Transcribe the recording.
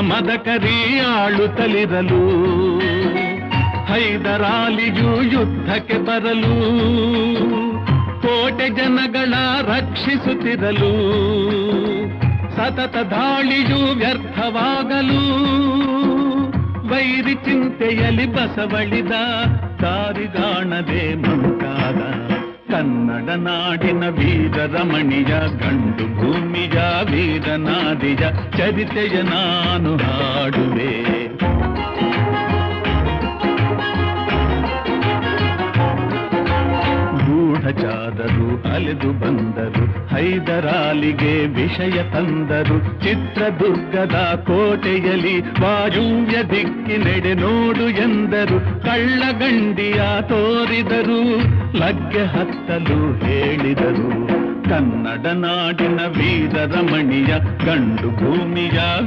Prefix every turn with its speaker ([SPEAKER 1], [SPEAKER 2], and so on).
[SPEAKER 1] ಮದಕರಿ ತಲಿರಲು. ಹೈದರಾಲಿಯು ಯುದ್ಧಕ್ಕೆ ಬರಲು. ಕೋಟೆ ಜನಗಳ ರಕ್ಷಿಸುತ್ತಿರಲು. ಸತತ ದಾಳಿಯು ವ್ಯರ್ಥವಾಗಲು. ವೈರಿ ಚಿಂತೆಯಲ್ಲಿ ಬಸವಳಿದ ದಾರಿಗಾಣದೆ ಕನ್ನಡ ನಾಡಿನ ವೀರ ರಮಣಿಯ ಗಂಡು ಭೂಮಿಯ ವೀರನಾದಿಯ ಚರಿತೆಯ ನಾನು ಹಾಡುವೆ ಗೂಢಚಾರರು ಅಲೆದು ಬಂದರು ಹೈದರಾಲಿಗೆ ವಿಷಯ ತಂದರು ಚಿತ್ರದುರ್ಗದ ಕೋಟೆಯಲ್ಲಿ ವಾಯುವ್ಯ ದಿಕ್ಕಿನೆಡೆ ನೋಡು ಎಂದರು ಕಳ್ಳಗಂಡಿಯ ತೋರಿದರು ಲಗ್ಗೆ ಹತ್ತಲು ಹೇಳಿದರು ಕನ್ನಡ ನಾಡಿನ ವೀರ ರಮಣಿಯ ಗಂಡು ಭೂಮಿಯ